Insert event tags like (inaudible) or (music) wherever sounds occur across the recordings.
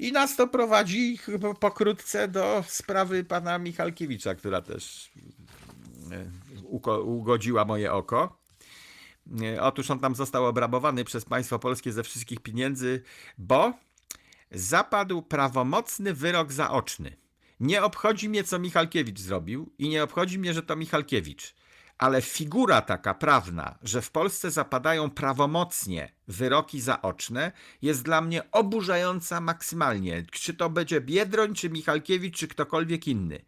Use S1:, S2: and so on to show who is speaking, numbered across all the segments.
S1: I nas to prowadzi pokrótce do sprawy pana Michalkiewicza, która też e, ugodziła moje oko. E, Otóż on tam został obrabowany przez państwo polskie ze wszystkich pieniędzy, bo zapadł prawomocny wyrok zaoczny. Nie obchodzi mnie, co Michalkiewicz zrobił i nie obchodzi mnie, że to Michalkiewicz. Ale figura taka prawna, że w Polsce zapadają prawomocnie wyroki zaoczne, jest dla mnie oburzająca maksymalnie. Czy to będzie Biedroń, czy Michalkiewicz, czy ktokolwiek inny.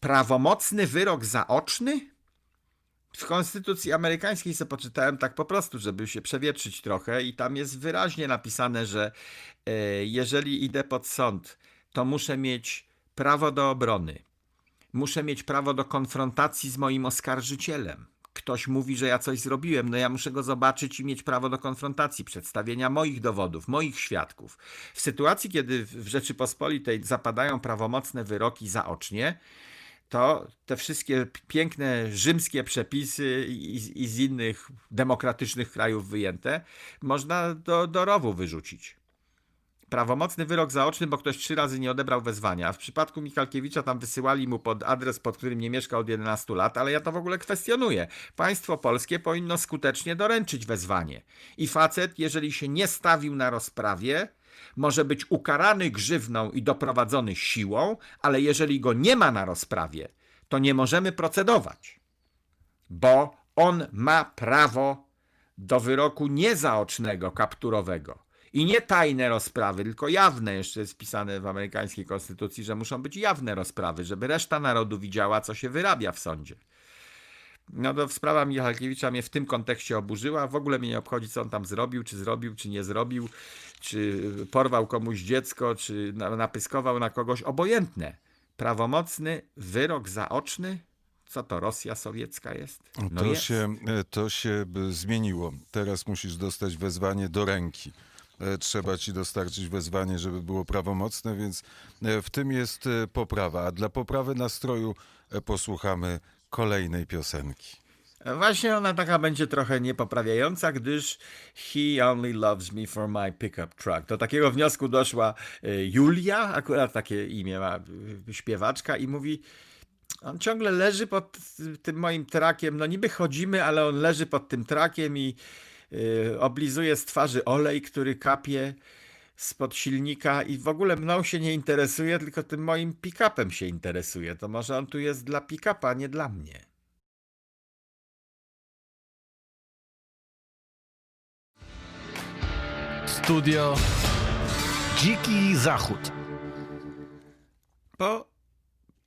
S1: Prawomocny wyrok zaoczny? W konstytucji amerykańskiej sobie poczytałem tak po prostu, żeby się przewietrzyć trochę, i tam jest wyraźnie napisane, że e, jeżeli idę pod sąd, to muszę mieć prawo do obrony. Muszę mieć prawo do konfrontacji z moim oskarżycielem. Ktoś mówi, że ja coś zrobiłem, no ja muszę go zobaczyć i mieć prawo do konfrontacji, przedstawienia moich dowodów, moich świadków. W sytuacji, kiedy w Rzeczypospolitej zapadają prawomocne wyroki zaocznie, to te wszystkie piękne rzymskie przepisy i, i z innych demokratycznych krajów wyjęte można do, do rowu wyrzucić. Prawomocny wyrok zaoczny, bo ktoś trzy razy nie odebrał wezwania. W przypadku Michalkiewicza tam wysyłali mu pod adres, pod którym nie mieszka od 11 lat, ale ja to w ogóle kwestionuję. Państwo polskie powinno skutecznie doręczyć wezwanie. I facet, jeżeli się nie stawił na rozprawie, może być ukarany grzywną i doprowadzony siłą, ale jeżeli go nie ma na rozprawie, to nie możemy procedować, bo on ma prawo do wyroku niezaocznego, kapturowego. I nie tajne rozprawy, tylko jawne. Jeszcze jest wpisane w amerykańskiej konstytucji, że muszą być jawne rozprawy, żeby reszta narodu widziała, co się wyrabia w sądzie. No to sprawa Michalkiewicza mnie w tym kontekście oburzyła. W ogóle mnie nie obchodzi, co on tam zrobił, czy zrobił, czy nie zrobił, czy porwał komuś dziecko, czy na- napyskował na kogoś. Obojętne. Prawomocny wyrok zaoczny? Co to, Rosja sowiecka jest? No
S2: to,
S1: jest.
S2: się, e, to się by zmieniło. Teraz musisz dostać wezwanie do ręki. E, Trzeba ci dostarczyć wezwanie, żeby było prawomocne, więc e, w tym jest e, poprawa. A dla poprawy nastroju posłuchamy kolejnej piosenki.
S1: Właśnie ona taka będzie trochę niepoprawiająca, gdyż He only loves me for my pickup truck. Do takiego wniosku doszła Julia, akurat takie imię ma śpiewaczka i mówi on ciągle leży pod tym moim trakiem, no niby chodzimy, ale on leży pod tym trakiem i oblizuje z twarzy olej, który kapie spod silnika i w ogóle mną się nie interesuje, tylko tym moim pick-upem się interesuje. To może on tu jest dla pick-upa, nie dla mnie.
S3: Studio Dziki Zachód.
S1: Po,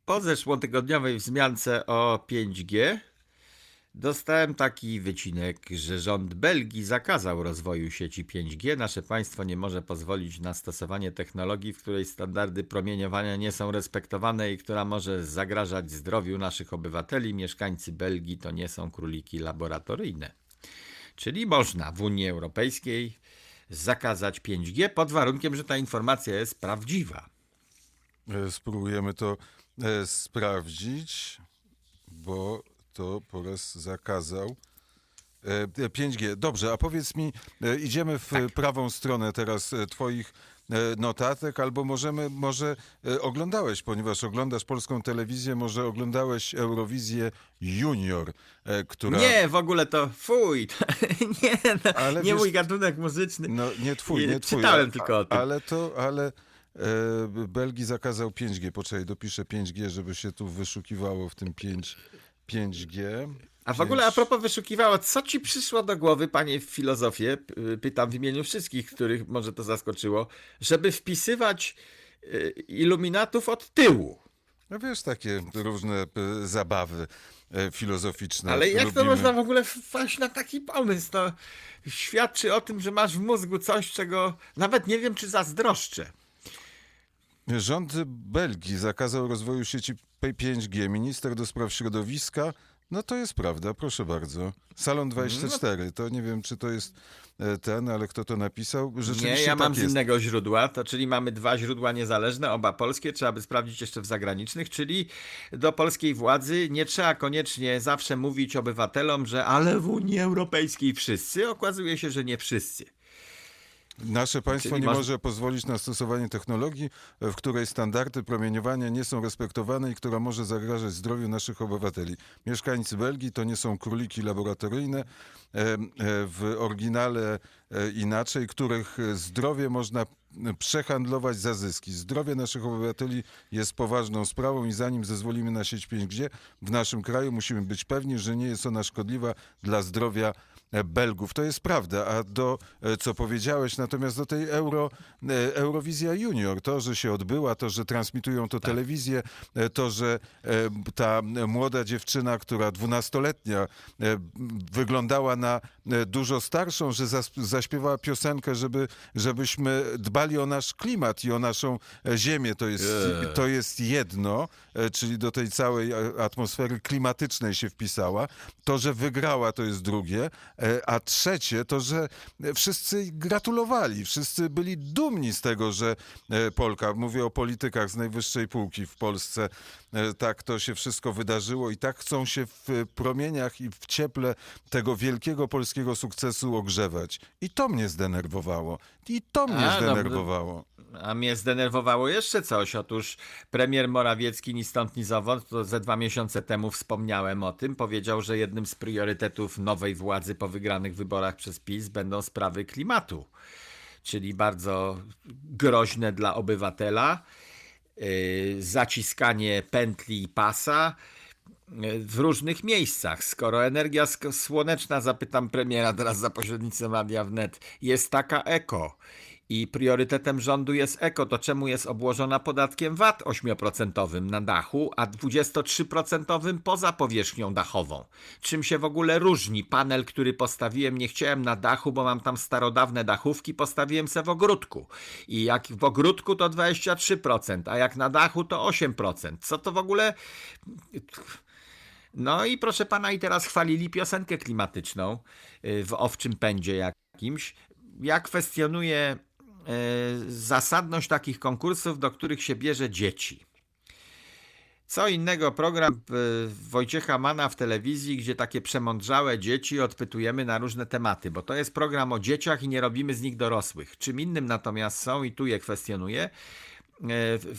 S1: po zeszłotygodniowej wzmiance o 5G dostałem taki wycinek, że rząd Belgii zakazał rozwoju sieci 5G. Nasze państwo nie może pozwolić na stosowanie technologii, w której standardy promieniowania nie są respektowane i która może zagrażać zdrowiu naszych obywateli. Mieszkańcy Belgii to nie są króliki laboratoryjne. Czyli można w Unii Europejskiej zakazać 5G pod warunkiem, że ta informacja jest prawdziwa.
S2: E, Spróbujemy to e, sprawdzić, to po raz zakazał. E, 5G. Dobrze, a powiedz mi, e, idziemy w
S1: Tak.
S2: prawą stronę teraz e, twoich e, notatek, albo możemy, może e, oglądałeś, ponieważ oglądasz polską telewizję, może oglądałeś Eurowizję Junior, e, która...
S1: Nie, w ogóle to fuj. (laughs) nie, no,
S2: Ale
S1: nie
S2: wiesz-
S1: mój gatunek muzyczny.
S2: No nie twój, nie twój.
S1: Czytałem
S2: a-
S1: tylko o tym.
S2: Ale to, ale e, Belgii zakazał 5G. Poczekaj, dopiszę 5G, żeby się tu wyszukiwało w tym 5, 5G.
S1: A w ogóle a propos wyszukiwało, co ci przyszło do głowy, panie w filozofię, p- pytam w imieniu wszystkich, których może to zaskoczyło, żeby wpisywać y, iluminatów od tyłu.
S2: No wiesz, takie różne e, zabawy filozoficzne.
S1: Ale jak to
S2: lubimy.
S1: można w ogóle wpaść na taki pomysł? To świadczy o tym, że masz w mózgu coś, czego nawet nie wiem, czy zazdroszczę.
S2: Rząd Belgii zakazał rozwoju sieci 5G. Minister do spraw środowiska. No to jest prawda, proszę bardzo. Salon 24, to nie wiem, czy to jest e, ten, ale kto to napisał. Rzeczywiście
S1: Nie, ja
S2: tak
S1: mam z
S2: jest.
S1: innego źródła, to czyli mamy dwa źródła niezależne, oba polskie, trzeba by sprawdzić jeszcze w zagranicznych, czyli do polskiej władzy nie trzeba koniecznie zawsze mówić obywatelom, że ale w Unii Europejskiej wszyscy, okazuje się, że nie wszyscy.
S2: Nasze państwo
S1: Czyli
S2: nie
S1: masz-
S2: może pozwolić na stosowanie technologii, w której standardy promieniowania nie są respektowane i która może zagrażać zdrowiu naszych obywateli. Mieszkańcy Belgii to nie są króliki laboratoryjne, e, w oryginale e, inaczej, których zdrowie można przehandlować za zyski. Zdrowie naszych obywateli jest poważną sprawą i zanim zezwolimy na sieć 5G w naszym kraju, musimy być pewni, że nie jest ona szkodliwa dla zdrowia e, Belgów. To jest prawda, a do, e, co powiedziałeś, natomiast do tej Euro, e, Eurowizja Junior, to, że się odbyła, to, że transmitują to telewizję, e, to, że e, ta młoda dziewczyna, która dwunastoletnia, e, wyglądała na e, dużo starszą, że zaśpiewała piosenkę, żeby, żebyśmy dbali o nasz klimat i o naszą e, ziemię. To jest, to jest jedno, e, czyli do tej całej e, atmosfery klimatycznej się wpisała. To, że wygrała, to jest drugie. E, A trzecie, to, że wszyscy gratulowali, wszyscy byli dumni z tego, że e, Polka, mówię o politykach z najwyższej półki w Polsce, e, tak to się wszystko wydarzyło i tak chcą się w promieniach i w cieple tego wielkiego polskiego sukcesu ogrzewać. I to mnie zdenerwowało. I to mnie
S1: A, no,
S2: zdenerwowało.
S1: A mnie zdenerwowało jeszcze coś. Otóż premier Morawiecki ni stąd, ni zowąd, to ze dwa miesiące temu wspomniałem o tym, powiedział, że jednym z priorytetów nowej władzy po wygranych wyborach przez PiS będą sprawy klimatu. Czyli bardzo groźne dla obywatela. Yy, zaciskanie pętli i pasa yy, w różnych miejscach. Skoro energia słoneczna, zapytam premiera teraz za pośrednictwem Radia Wnet, jest taka eko i priorytetem rządu jest eko, to czemu jest obłożona podatkiem VAT 8% na dachu, a 23% poza powierzchnią dachową? Czym się w ogóle różni panel, który postawiłem, nie chciałem na dachu, bo mam tam starodawne dachówki, postawiłem se w ogródku. I jak w ogródku to 23%, a jak na dachu to 8%. Co to w ogóle... No i proszę pana, i teraz chwalili piosenkę klimatyczną y, w owczym pędzie jakimś. Ja kwestionuję zasadność takich konkursów, do których się bierze dzieci. Co innego program y, Wojciecha Mana w telewizji, gdzie takie przemądrzałe dzieci odpytujemy na różne tematy, bo to jest program o dzieciach i nie robimy z nich dorosłych. Czym innym natomiast są, i tu je kwestionuję, e,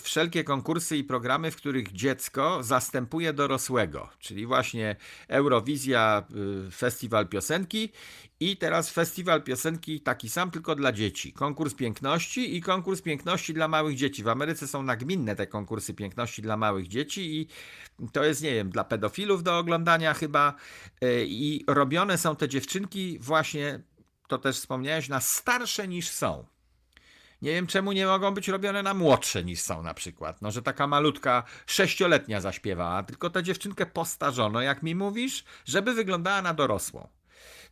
S1: wszelkie konkursy i programy, w których dziecko zastępuje dorosłego, czyli właśnie Eurowizja, y, Festiwal Piosenki i teraz Festiwal Piosenki taki sam, tylko dla dzieci. Konkurs piękności i konkurs piękności dla małych dzieci. W Ameryce są nagminne te konkursy piękności dla małych dzieci i to jest, nie wiem, dla pedofilów do oglądania chyba y, i robione są te dziewczynki właśnie, to też wspomniałeś, na starsze niż są. Nie wiem, czemu nie mogą być robione na młodsze niż są na przykład. No, że taka malutka sześcioletnia zaśpiewała, tylko tę dziewczynkę postarzono, jak mi mówisz, żeby wyglądała na dorosłą.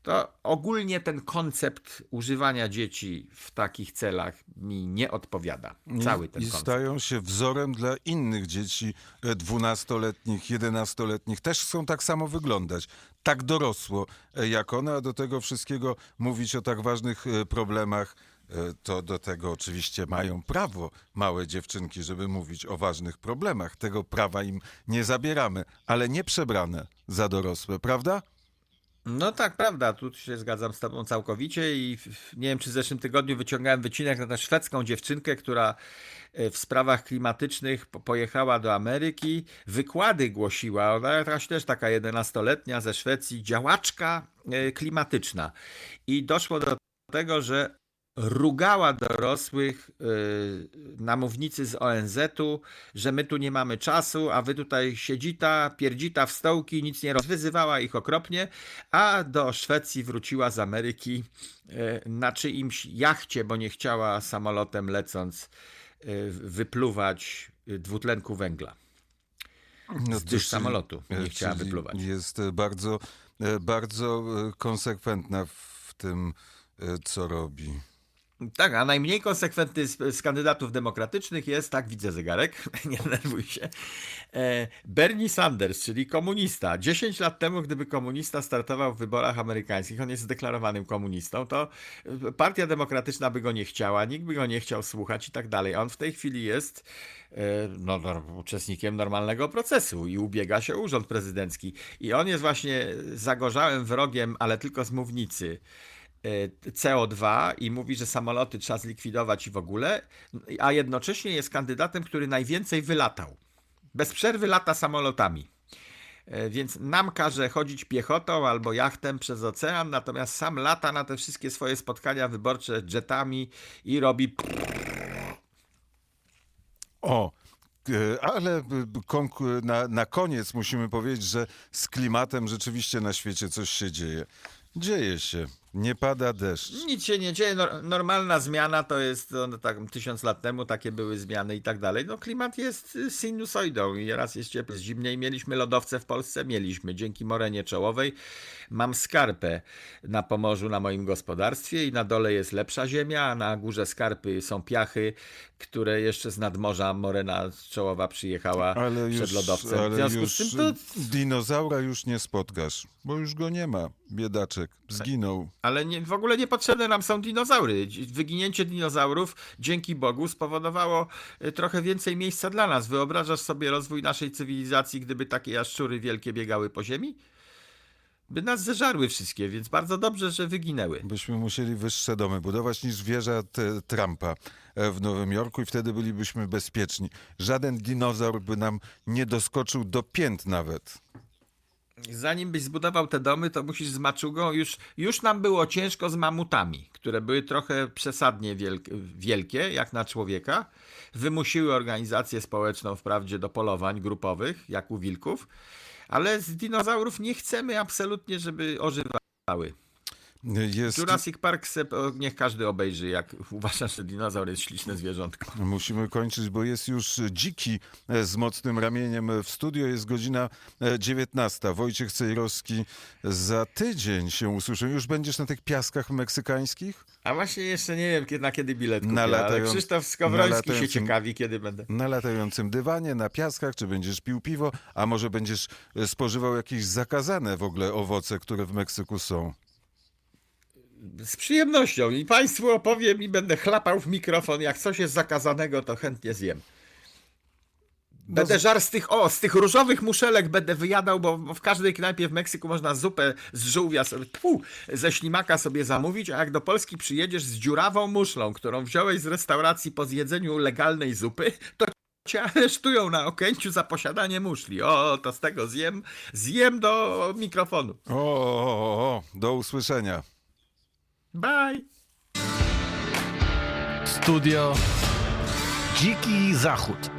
S1: To ogólnie ten koncept używania dzieci w takich celach mi nie odpowiada. Cały ten
S2: I
S1: koncept.
S2: stają się wzorem dla innych dzieci e, dwunastoletnich, jedenastoletnich. Też chcą tak samo wyglądać, tak dorosło e, jak one, a do tego wszystkiego mówić o tak ważnych e, problemach. E, To do tego oczywiście mają prawo małe dziewczynki, żeby mówić o ważnych problemach. Tego prawa im nie zabieramy, ale nie przebrane za dorosłe, prawda?
S1: No tak, prawda, tu się zgadzam z tobą całkowicie i nie wiem, czy w zeszłym tygodniu wyciągałem wycinek na tę szwedzką dziewczynkę, która e, w sprawach klimatycznych po- pojechała do Ameryki, wykłady głosiła, ona jakaś też taka 11-letnia ze Szwecji, działaczka e, klimatyczna i doszło do tego, że rugała dorosłych yy, na mównicy z ONZ-u, że my tu nie mamy czasu, a wy tutaj siedzita, pierdzita w stołki, nic nie roz... Wyzywała ich okropnie, a do Szwecji wróciła z Ameryki yy, na czyimś jachcie, bo nie chciała samolotem lecąc yy, wypluwać dwutlenku węgla.
S2: No,
S1: Z
S2: czyli-
S1: samolotu nie
S2: e,
S1: chciała wypluwać.
S2: Jest bardzo, e, bardzo e, konsekwentna w tym, co robi.
S1: Tak, a najmniej konsekwentny z, z kandydatów demokratycznych jest, tak widzę zegarek, (laughs) nie denerwuj się, e, Bernie Sanders, czyli komunista. 10 lat temu, gdyby komunista startował w wyborach amerykańskich, on jest zdeklarowanym komunistą, to e, partia demokratyczna by go nie chciała, nikt by go nie chciał słuchać i tak dalej. On w tej chwili jest e, no, uczestnikiem normalnego procesu i ubiega się urząd prezydencki. I on jest właśnie zagorzałym wrogiem, ale tylko z mównicy CO2 i mówi, że samoloty trzeba zlikwidować i w ogóle, a jednocześnie jest kandydatem, który najwięcej wylatał. Bez przerwy lata samolotami. E, Więc nam każe chodzić piechotą albo jachtem przez ocean, natomiast sam lata na te wszystkie swoje spotkania wyborcze jetami i robi
S2: O, e, ale na, na koniec musimy powiedzieć, że z klimatem rzeczywiście na świecie coś się dzieje. Dzieje się. Nie pada deszcz.
S1: Nic się nie dzieje, nor- normalna zmiana to jest no, tak, tysiąc lat temu takie były zmiany i tak dalej. No klimat jest y, sinusoidą i raz jest ciepły, jest zimniej. Mieliśmy lodowce w Polsce? Mieliśmy. Dzięki morenie czołowej mam skarpę na Pomorzu, na moim gospodarstwie i na dole jest lepsza ziemia, a na górze skarpy są piachy, które jeszcze z nadmorza morena czołowa przyjechała
S2: Ale
S1: przed
S2: już,
S1: lodowcem.
S2: ale
S1: w związku
S2: już
S1: z tym to
S2: dinozaura już nie spotkasz, bo już go nie ma. Biedaczek. Zginął.
S1: Ale nie, w ogóle niepotrzebne nam są dinozaury. Wyginięcie dinozaurów, dzięki Bogu, spowodowało y, trochę więcej miejsca dla nas. Wyobrażasz sobie rozwój naszej cywilizacji, gdyby takie jaszczury wielkie biegały po ziemi? By nas zeżarły wszystkie, więc bardzo dobrze, że wyginęły.
S2: Byśmy musieli wyższe domy budować niż wieża Trumpa e, w Nowym Jorku i wtedy bylibyśmy bezpieczni. Żaden dinozaur by nam nie doskoczył do pięt nawet.
S1: Zanim byś zbudował te domy, to musisz z maczugą. Już, już nam było ciężko z mamutami, które były trochę przesadnie wielkie, wielkie, jak na człowieka. Wymusiły organizację społeczną wprawdzie do polowań grupowych, jak u wilków, ale z dinozaurów nie chcemy absolutnie, żeby ożywały.
S2: Jest,
S1: Jurassic Park se, niech każdy obejrzy, jak (laughs) uważa, że dinozaur jest śliczne zwierzątko.
S2: Musimy kończyć, bo jest już dziki e, z mocnym ramieniem w studio. Jest godzina e, 19. Wojciech Cejrowski za tydzień się usłyszę. Już będziesz na tych piaskach meksykańskich?
S1: A właśnie jeszcze nie wiem, kiedy, na kiedy bilet kupię,
S2: Na latając-
S1: Krzysztof Skowroński się ciekawi, kiedy będę.
S2: Na latającym dywanie, na piaskach, czy będziesz pił piwo, a może będziesz e, spożywał jakieś zakazane w ogóle owoce, które w Meksyku są?
S1: Z przyjemnością i Państwu opowiem i będę chlapał w mikrofon. Jak coś jest zakazanego, to chętnie zjem. Będę żar z tych, o, z tych różowych muszelek będę wyjadał, bo w każdej knajpie w Meksyku można zupę z żółwia, sobie, tfu, ze ślimaka sobie zamówić, a jak do Polski przyjedziesz z dziurawą muszlą, którą wziąłeś z restauracji po zjedzeniu legalnej zupy, to cię aresztują na Okęciu za posiadanie muszli. O, to z tego zjem, zjem do mikrofonu.
S2: O, o, o, o, do usłyszenia.
S1: Bye!
S3: Studio Dziki Zachód.